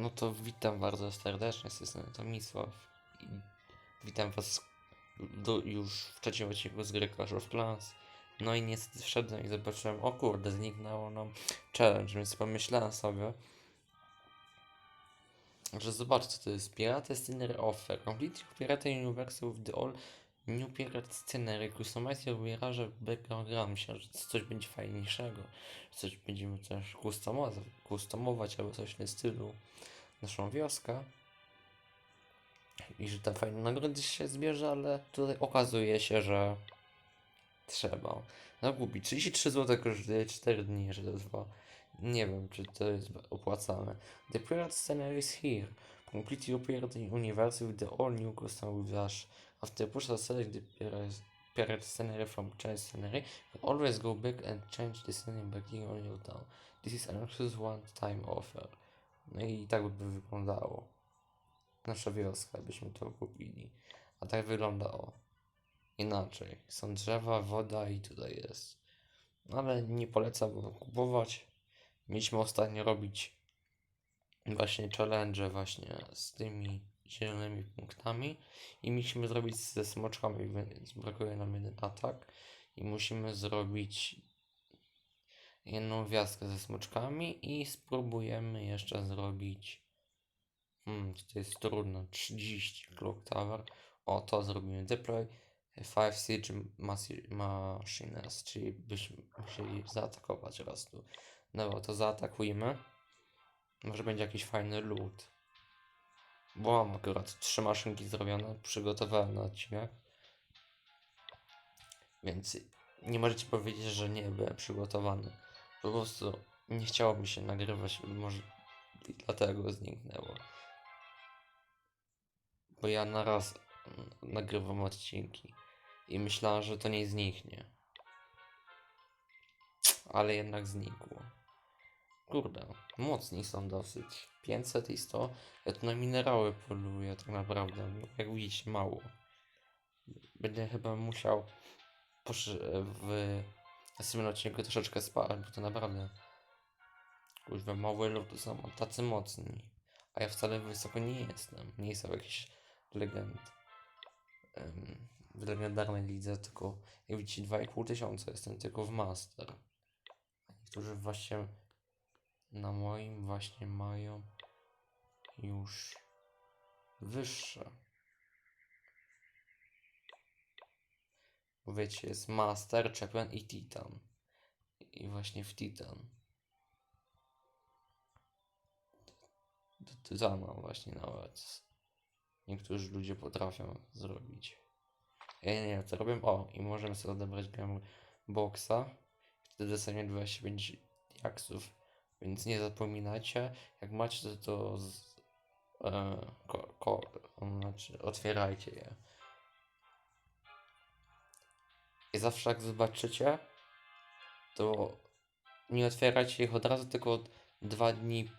No to witam bardzo serdecznie, z strony Tomisław. I witam was do, już w trzecim odcinku z gry Clash of Clans. No i niestety wszedłem i zobaczyłem, o kurde, zniknęło nam challenge, więc pomyślałem sobie, że zobaczcie co to jest. Pirate Scenery Offer. Complete Pirate Universe with the all Pirate Scenery. Customize your Mirage background. Myślałem, że coś będzie fajniejszego. Coś będziemy też customować albo coś w tym stylu. Naszą wioskę. I że te fajne nagrody się zbierze, ale tutaj okazuje się, że trzeba zakupić 33 zł kosztuje 4 dni, że to trwa. Nie wiem, czy to jest opłacalne. The Pirate Scenery is here. Complete your Pirate Universe with the all new custom Dash. After push to select the pirate Scenery from Change Scenery, you always go back and change the scenery by clicking on your town. This is an exclusive one-time offer. No i tak by wyglądało. Nasza wioska, byśmy to kupili. A tak wygląda o. Inaczej. Są drzewa, woda i tutaj jest. Ale nie polecam kupować. Mieliśmy ostatnio robić właśnie challenge właśnie z tymi zielonymi punktami i mieliśmy zrobić ze smoczkami, więc brakuje nam jeden atak i musimy zrobić jedną gwiazdkę ze smoczkami i spróbujemy jeszcze zrobić hmm, to jest trudno 30 clock tower. O to zrobimy deploy. 5 siege machines czyli byśmy musieli zaatakować raz tu. Dobra to zaatakujmy może będzie jakiś fajny loot bo mam akurat trzy maszynki zrobione przygotowałem na odcinek więc nie możecie powiedzieć, że nie byłem przygotowany. Po prostu nie chciało mi się nagrywać, może i dlatego zniknęło. Bo ja na raz nagrywam odcinki i myślałem, że to nie zniknie. Ale jednak znikło. Kurde, mocni są dosyć. 500 i 100. Ja tu na minerały poluję tak naprawdę. Jak widzicie, mało. Będę chyba musiał w następnym odcinku troszeczkę spać, bo to naprawdę kuźwa małe luty są tacy mocni. A ja wcale wysoko nie jestem. Nie jestem jakiś legend. em, w legendarnej lidze, tylko jak widzicie 2,5 tysiąca jestem tylko w master. Niektórzy właśnie na moim właśnie mają już wyższe. Bo wiecie, jest Master, Champion i Titan. I właśnie w Titan. Do Titana właśnie nawet. Niektórzy ludzie potrafią zrobić. Ja nie co robię. O, i możemy sobie odebrać białą boksa. Wtedy dostaniemy 25 jaksów. Więc nie zapominajcie, jak macie to, to z, e, ko, ko, znaczy otwierajcie je. I zawsze jak zobaczycie, to nie otwierajcie ich od razu, tylko dwa dni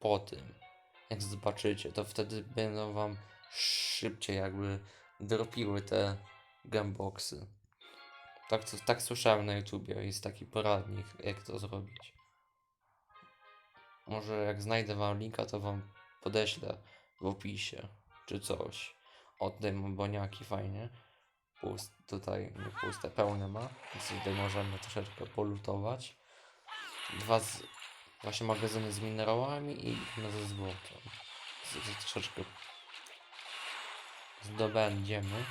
po tym. Jak zobaczycie, to wtedy będą wam szybciej jakby dropiły te gameboxy. Tak, tak słyszałem na YouTubie, jest taki poradnik, jak to zrobić. Może jak znajdę wam linka, to wam podeślę w opisie, czy coś. O, tutaj mam boniaki fajnie pust, tutaj nie puste, pełne ma, więc tutaj możemy troszeczkę polutować. Dwa z, właśnie magazyny z minerałami i jedno ze złotem. Z, troszeczkę zdobędziemy.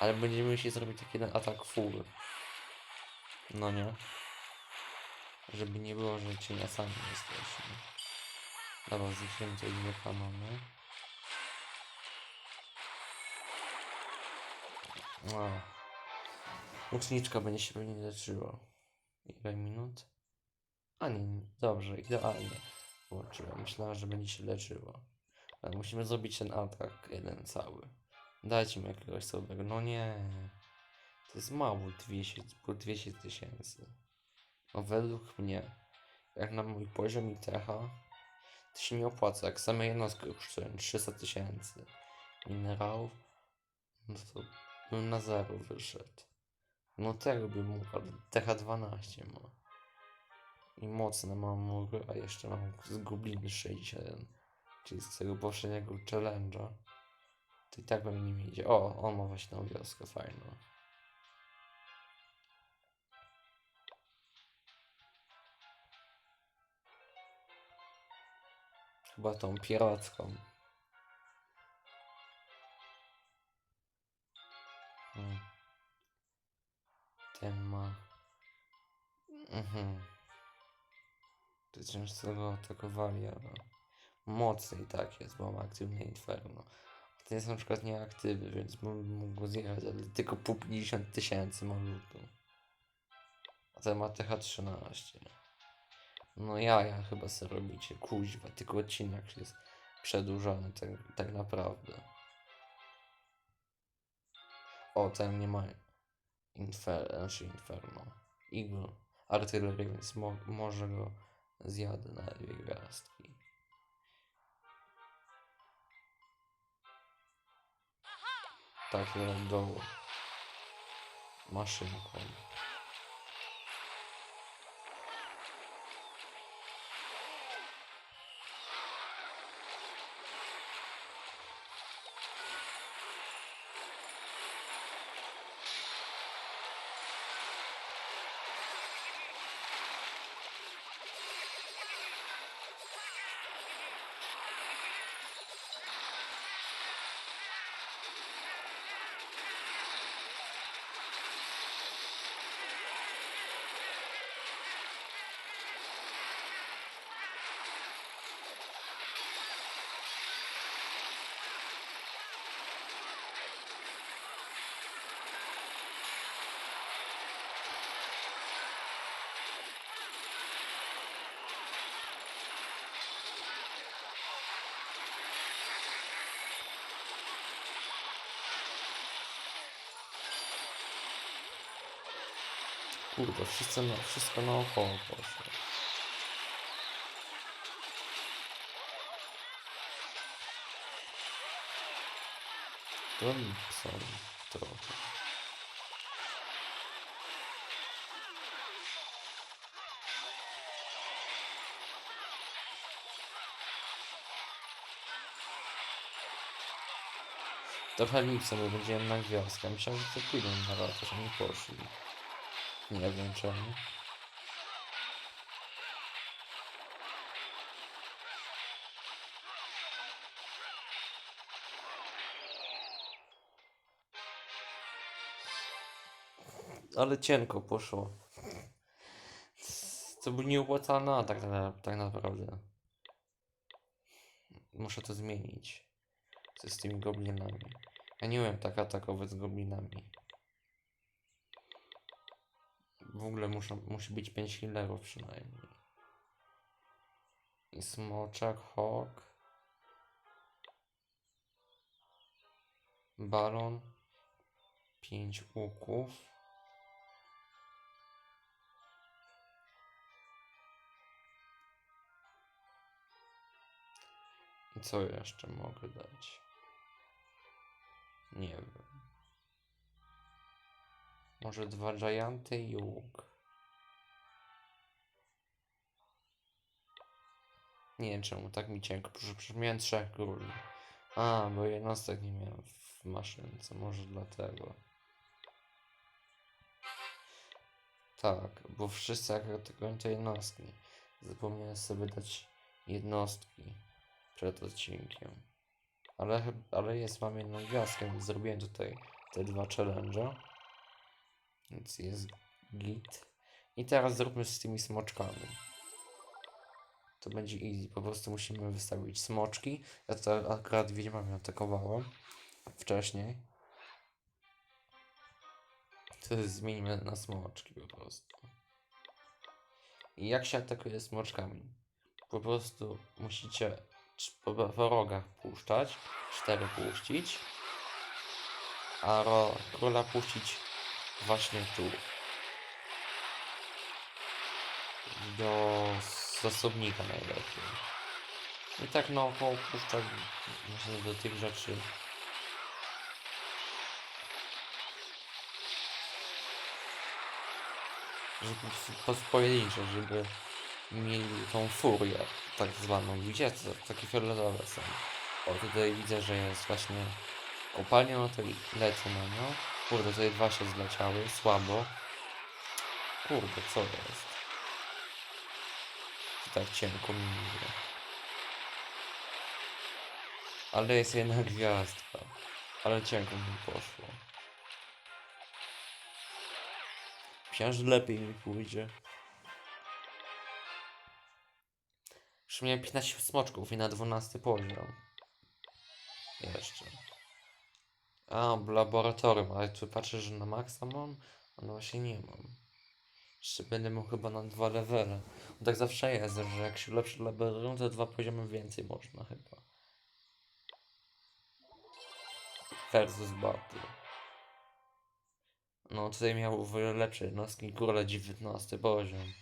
Ale będziemy musieli zrobić taki jeden atak full. No nie. Żeby nie było, że cieniasami jesteśmy. Dobra, zniszczymy te dwie kanony. A. Uczniczka będzie się pewnie leczyła. Ile minut? A nie, dobrze, idealnie. Włączyłem. Myślałem, że będzie się leczyła. Ale musimy zrobić ten atak, jeden cały. Dajcie mi jakiegoś słabego. No nie. To jest mało, 200 po 200 tysięcy. No według mnie, jak na mój poziom i techa, to się nie opłaca. Jak same jednostki kosztują 300 tysięcy minerałów, no to bym na zero wyszedł. No tego bym mógł, ale TH12 ma. i mocne mam mury, a jeszcze mam z Gobliny 61, czyli z tego poprzedniego challenge'a. To i tak pewnie nie idzie. O, on ma właśnie tą wioskę fajną. Chyba tą piracką. Hmm. Ten ma. Mhm. To często go atakowali, ale mocny i tak jest, bo ma aktywne inferno. A ten jest na przykład nieaktywny, więc bym mógł zjechać, ale tylko po 50 tysięcy ma lutu. A ten ma TH13. No ja, ja chyba sobie robicie, kuźwa, tylko odcinek jest przedłużony tak, tak naprawdę. O, ten nie ma infer, znaczy inferno. Eagle, artylerię, więc mo może go zjadę na dwie gwiazdki. Tak, do maszynką. Kurde, wszyscy na, wszystko naokoło poszło. To są trochę. Trochę lipsa, bo będziemy na gwiazdkę. Myślałem, że to pójdą na ratus, a nie poszli. Nie wiem czemu. Ale cienko poszło. To był nieopłacalny atak tak, tak naprawdę. Muszę to zmienić. Co z tymi goblinami? Ja nie umiem tak atakować z goblinami. W ogóle muszą, musi być 5 healerów przynajmniej. I smoczak, hawk. Balon. 5 łuków. I co jeszcze mogę dać? Nie wiem. Może dwa gianty i łuk. Nie wiem czemu, tak mi cienko. Proszę, przecież miałem trzech króli. A, bo jednostek nie miałem w maszynce, może dlatego. Tak, bo wszyscy jak atakują te jednostki. Zapomniałem sobie dać jednostki przed odcinkiem. Ale, ale jest, mam jedną gwiazdkę, więc zrobiłem tutaj te dwa challenge'a. Więc jest git. I teraz zróbmy z tymi smoczkami. To będzie easy, po prostu musimy wystawić smoczki. Ja to akurat wiedźmami atakowałem wcześniej. To zmienimy na smoczki po prostu. I jak się atakuje smoczkami? Po prostu musicie po, po rogach puszczać, cztery puścić, a ro, króla puścić właśnie tu. Do zasobnika najlepiej. I tak naokoło właśnie do tych rzeczy. Żeby po- po- pojedyncze, żeby mieli tą furię, tak zwaną. Widzicie, co takie fioletowe są. O, tutaj widzę, że jest właśnie kopalnia, no to lecę na nią. Kurde, tutaj dwa się zleciały, słabo. Kurde, co jest? Tak cienko mi idzie. Ale jest jedna gwiazdka. Ale cienko mi poszło. Myślałem, lepiej mi pójdzie. Już miałem 15 smoczków i na 12 poziom. Jeszcze. A, w laboratorium, ale tu patrzę, że na maksa mam? No właśnie nie mam. Jeszcze będę miał chyba na dwa levele. Tak zawsze jest, że jak się lepszy laboratorium, to dwa poziomy więcej można chyba. Versus battle. No tutaj miał o wiele lepsze jednostki, kurde 19 poziom.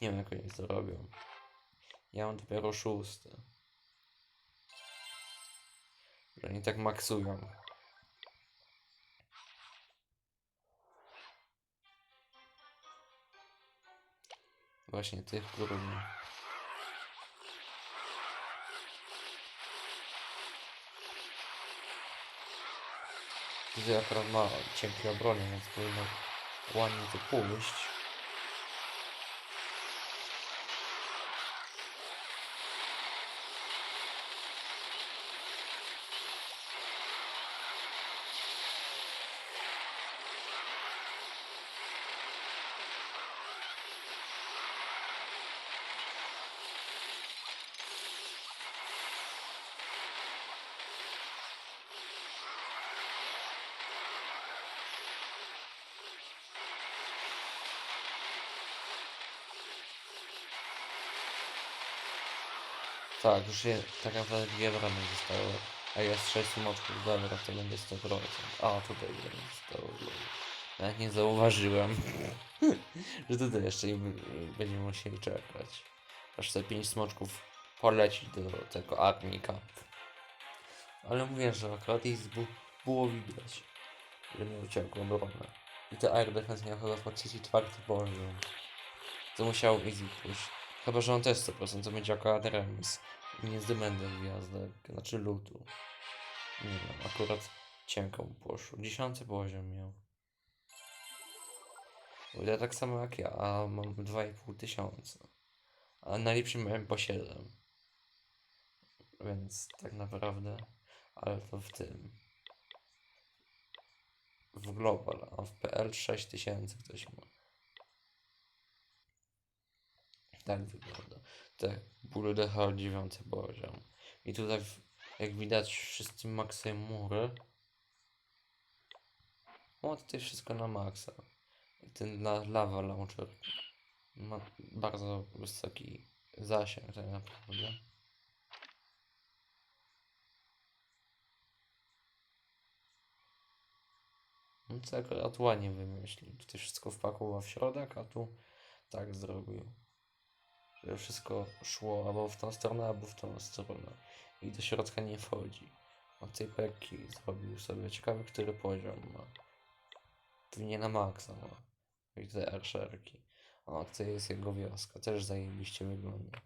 Nie wiem jak oni to robią. Ja mam dopiero szósty. Że oni tak maksują. Właśnie tych, którym... Tutaj akurat ma cienkie obrony, więc powinno ładnie to pójść. Tak, już je, tak naprawdę dwie bramy zostały. A jest 6 smoczków, dobra, to będzie 100%. A, tutaj zostało. Nawet nie zauważyłem, że tutaj jeszcze będziemy musieli czekać. Aż te 5 smoczków poleci do tego armika. Ale mówię, że akurat ich było widać, że miał ciągłą obronę. I te air defense miał chyba po trzeci, czwarty poziom. To musiał easy pójść. Chyba, że on też 100% to będzie akurat remis. Nie zdobędę gwiazdek, znaczy lutu. Nie wiem, akurat cienko mu poszło. Dziesiąty poziom miał. Ja tak samo jak ja, a mam 2,5 tysiąca. A najlepszy miałem po 7. Więc tak naprawdę, ale to w tym. W Global, a w PL 6000 ktoś ma. Tak wygląda. Te bóle DH 9 poziom. I tutaj, jak widać, wszyscy maksają mury. O, tutaj wszystko na maksa. Ten la, lava launcher ma bardzo wysoki zasięg tak naprawdę. No co akurat ładnie wymyślił. Tutaj wszystko wpakował w środek, a tu tak zrobił. Żeby wszystko szło albo w tą stronę, albo w tą stronę. I do środka nie wchodzi. Od tej peki zrobił sobie ciekawy, który poziom ma. Pewnie na maksa ma. I te arszerki. O, tutaj jest jego wioska. Też zajebiście wygląda.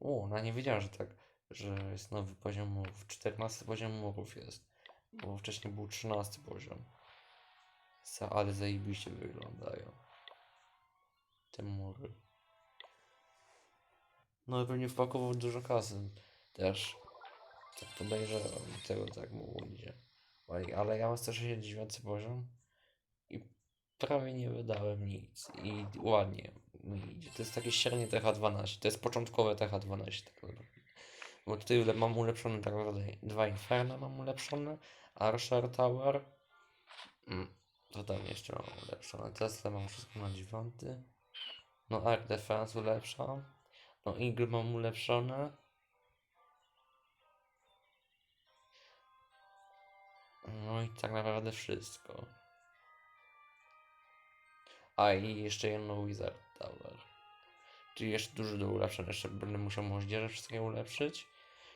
O, no nie wiedziałem, że tak, że jest nowy poziom murów. 14 poziom murów jest. Bo wcześniej był 13 poziom. Ale zajebiście wyglądają. Te mury. No i pewnie wpakował dużo kasy też. Tak podejrzewam, tego tak mu idzie. Ale ja mam 169 poziom i prawie nie wydałem nic. I ładnie mi idzie. To jest takie średnie TH12. To jest początkowe TH12. Tak. Bo tutaj mam ulepszone tak naprawdę dwa Inferna mam ulepszone. Archer Tower. Mm, co tam jeszcze mam ulepszone? Tesla mam wszystko na dziewiąty. No Air Defense ulepszam. No Eagle mam ulepszone. No i tak naprawdę wszystko. A i jeszcze jedno Wizard Tower. Czyli jeszcze dużo do ulepszenia. Jeszcze będę musiał moździerze wszystkie ulepszyć.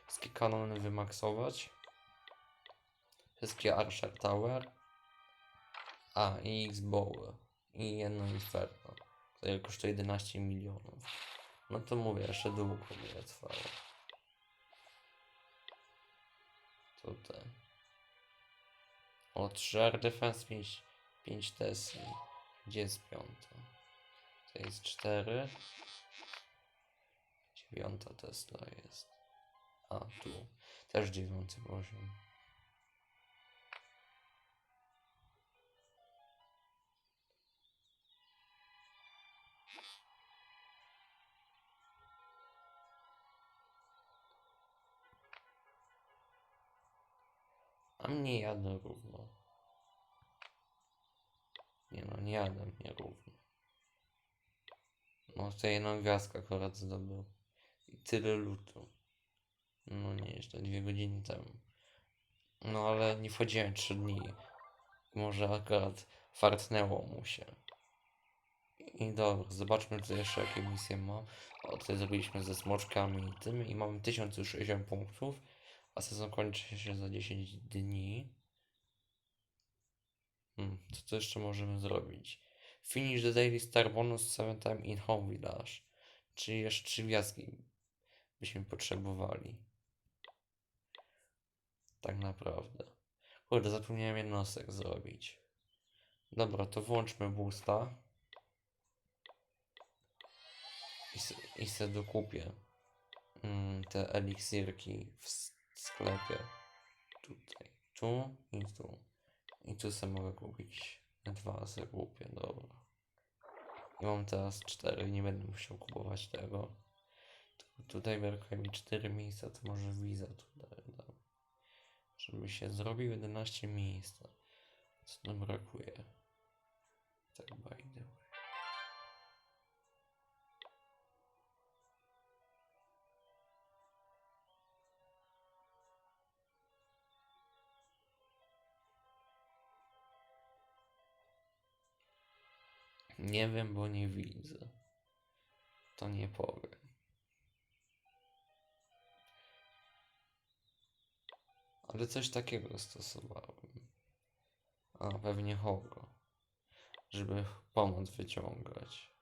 Wszystkie kanony wymaksować. Wszystkie Archer Tower. A i X-Bowy. I jedno Inferno. To kosztuje 11 milionów. No to mówię, jeszcze długo będzie trwało. Tutaj. O, 3 Air Defense 5, 5 Tesli. Gdzie jest piąta? To jest 4. Dziewiąta Tesla jest. A, tu. Też dziewiąty poziom. A mnie jadę równo. Nie no, nie jadę mnie równo. No to jedną gwiazdkę akurat zdobył. I tyle lutu. No nie, jeszcze dwie godziny temu. No ale nie wchodziłem trzy dni. Może akurat fartnęło mu się. I dobra, zobaczmy co jeszcze jakie misje ma. O, tutaj zrobiliśmy ze smoczkami i tym i mamy 1060 punktów. A sezon kończy się za 10 dni. Hmm, co jeszcze możemy zrobić? Finish the daily star bonus 7 time in home village. Czyli jeszcze 3 gwiazdki byśmy potrzebowali. Tak naprawdę. Kurde, zapomniałem jednostek zrobić. Dobra, to włączmy boosta. I, se, i dokupię mm, te eliksirki w sklepie. Tutaj, tu i tu. I tu sobie mogę kupić dwa kupię, dobra. I mam teraz cztery, nie będę musiał kupować tego. Tu- Tutaj brakuje mi cztery miejsca, to może wiza tutaj. Żeby się zrobił 11 miejsca. Co nam brakuje? Tak by Nie wiem, bo nie widzę. To nie powiem. Ale coś takiego stosowałem. A, pewnie Hogo. Żeby pomoc wyciągać.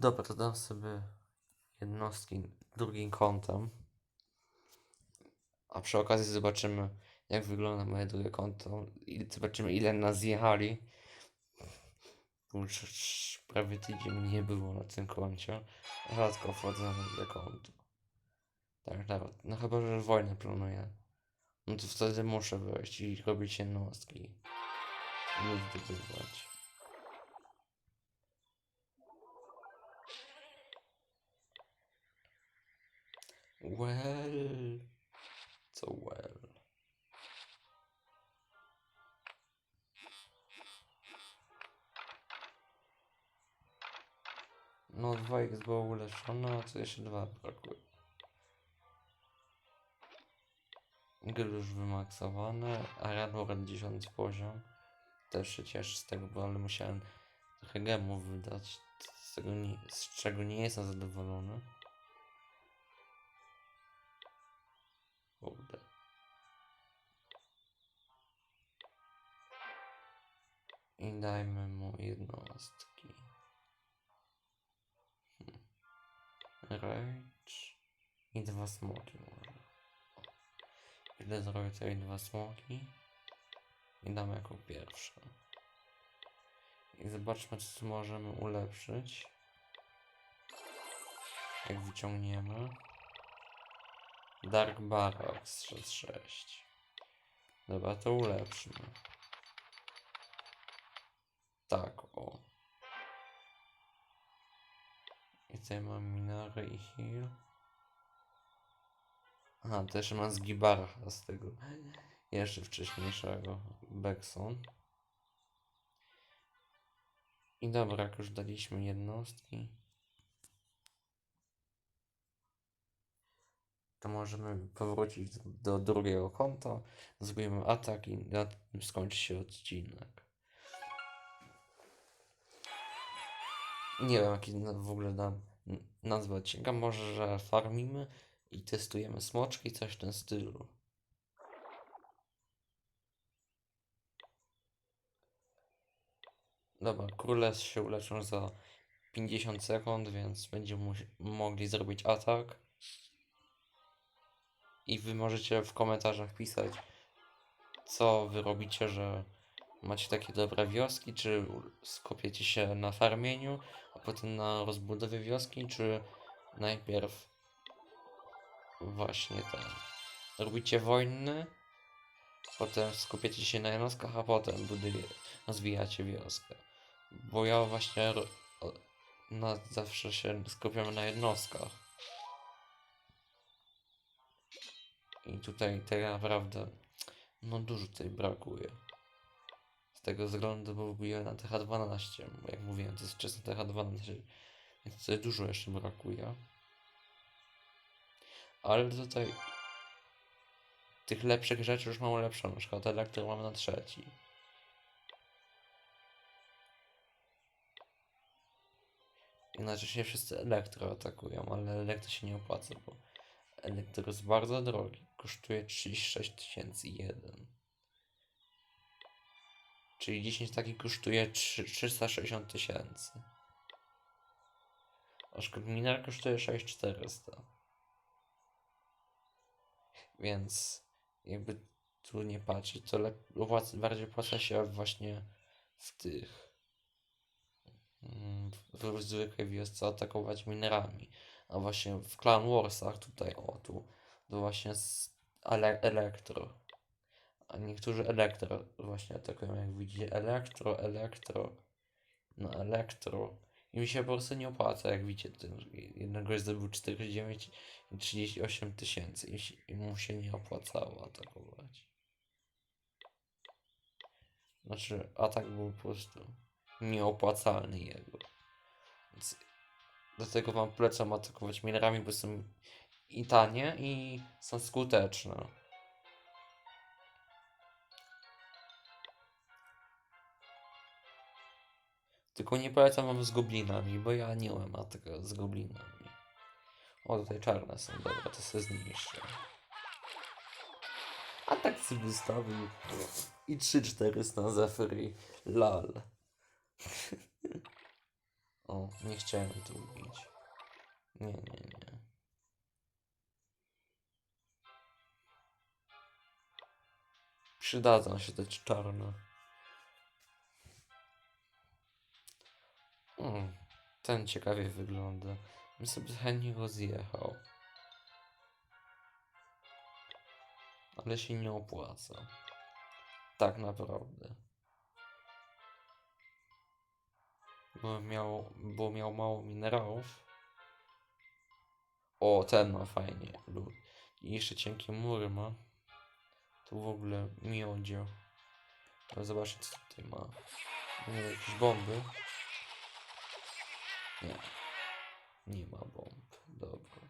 Dobra, to dam sobie jednostki drugim kątem. A przy okazji zobaczymy, jak wygląda moje drugie konto. I zobaczymy, ile nas jechali. Bo Już prawie tydzień nie było na tym koncie. Rzadko wchodzę na drugie konto. Tak, nawet. No chyba, że wojnę planuję. No to wtedy muszę wejść i robić jednostki. I zdobywać. Well. Co well. No 2x było ulepszone, a co jeszcze dwa brakuje. Gry już wymaksowane, a Radward 10 poziom. Też się cieszę z tego, bo ale musiałem trochę gemów wydać, z, tego nie, z czego nie jestem zadowolony. I dajmy mu jednostki. Hmm. Rage i dwa smoki może. Ile zrobię tutaj dwa smoki? I damy jako pierwsze. I zobaczmy co możemy ulepszyć. Jak wyciągniemy. Dark Barracks 6. Dobra, to ulepszymy. Tak, o. I tutaj mam Minary i Heal. Aha, też mam z Gibara z tego jeszcze wcześniejszego Bekson. I dobra, jak już daliśmy jednostki. to możemy powrócić do drugiego konta, zrobimy atak i na tym skończy się odcinek. Nie wiem, jaki w ogóle nam nazwę odcinka. Może, że farmimy i testujemy smoczki, coś w tym stylu. Dobra, króle się uleczą za 50 sekund, więc będziemy mogli zrobić atak. I wy możecie w komentarzach pisać, co wy robicie, że macie takie dobre wioski, czy skupiecie się na farmieniu, a potem na rozbudowie wioski, czy najpierw właśnie ten. Robicie wojny, potem skupiacie się na jednostkach, a potem rozwijacie wioskę. Bo ja właśnie na, zawsze się skupiam na jednostkach. I tutaj tak naprawdę no dużo tutaj brakuje. Z tego względu, wbiłem na TH12, bo jak mówiłem, to jest wczesny TH12, więc tutaj dużo jeszcze brakuje. Ale tutaj tych lepszych rzeczy już mam lepsze, na przykład elektro mam na trzeci. Inaczej się wszyscy elektro atakują, ale elektro się nie opłaca, bo elektro jest bardzo drogi. Kosztuje 36 tysięcy jeden. Czyli 10 taki kosztuje 3, 360 tysięcy. A szkód miner kosztuje 6400. Więc jakby tu nie patrzeć, to lep- bardziej opłaca się właśnie w tych mm, w, w zwykłej wiosce atakować minerami. A właśnie w Clan Warsach tutaj, o tu, to właśnie z ele elektro. A niektórzy elektro właśnie atakują, jak widzicie. Elektro, elektro, no elektro. I mi się po prostu nie opłaca, jak widzicie, jednego zdobył 49 i 38 tysięcy i, i mu się nie opłacało atakować. Znaczy, atak był po prostu nieopłacalny jego. Więc dlatego wam polecam atakować minerami, bo są i tanie i są skuteczne. Tylko nie polecam wam z goblinami, bo ja nie mam ataku z goblinami. O, tutaj czarne są, dobra, to sobie zniszczę. A tak sobie wystawił i 3-400 za free. Lol. o, nie chciałem tu ubić. Nie, nie, nie. Przydadzą się te czarne. Mm, ten ciekawie wygląda. Bym sobie chętnie go zjechał. Ale się nie opłaca. Tak naprawdę. Bo miał, bo miał mało minerałów. O, ten ma fajnie. lód. I jeszcze cienkie mury ma. Tu w ogóle miodzio. Ale zobaczcie co tutaj ma. Wiem, jakieś bomby. Nie. Nie ma bomb. Dobra.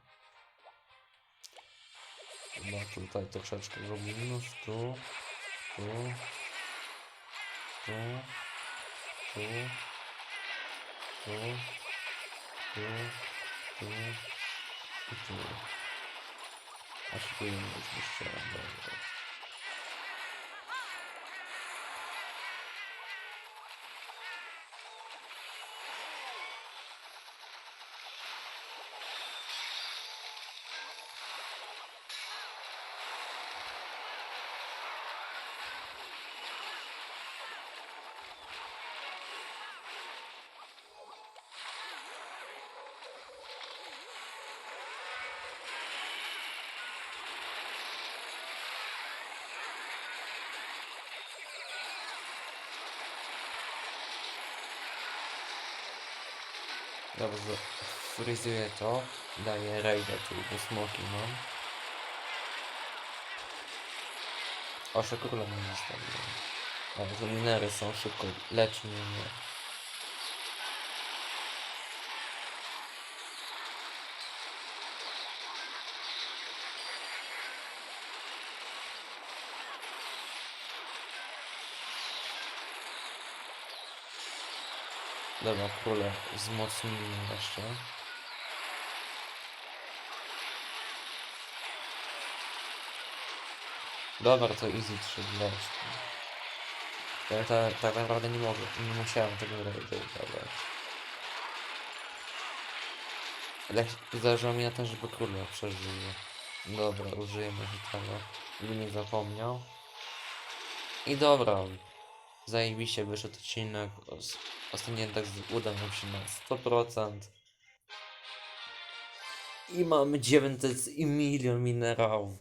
Ma tutaj troszeczkę goblinów. Tu. Tu. Tu. Tu. Tu. Tu. Tu. I tu. A się tu nie zmieszczałem. Dobra. Dobrze, fryzuję to, daję rejdę tu, bo smoki mam. O, króla nie zostawiłem. Że minery są szybko, lecz mnie nie. Dobra, króle wzmocnimy jeszcze. Dobra, to easy 3 leci. Ja ta, tak naprawdę nie mogę, nie musiałem tego udawać. Ale zależało mi na tym, żeby króla przeżył. Dobra, użyjemy tego, żeby nie zapomniał. I dobra, zajebiście wyszedł odcinek. Os- Ostatni tak udał nam się na 100%. I mamy 900 i milion minerałów.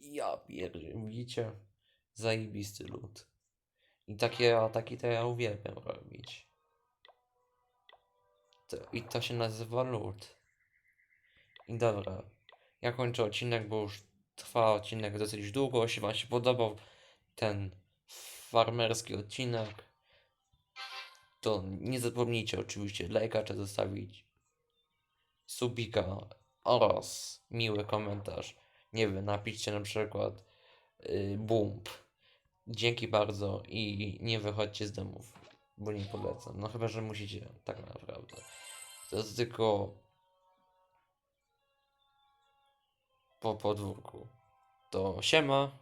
Ja pierdolę, widzicie? Zajebisty lód. I takie ataki to ja uwielbiam robić. To, I to się nazywa lód. I dobra, ja kończę odcinek, bo już trwa odcinek dosyć długo. Jeśli Wam się podobał ten farmerski odcinek, to nie zapomnijcie oczywiście lajka zostawić subika oraz miły komentarz. Nie wiem, napiszcie na przykład yy, bump. Dzięki bardzo i nie wychodźcie z domów, bo nie polecam. No chyba, że musicie, tak naprawdę. To jest tylko po podwórku. To siema.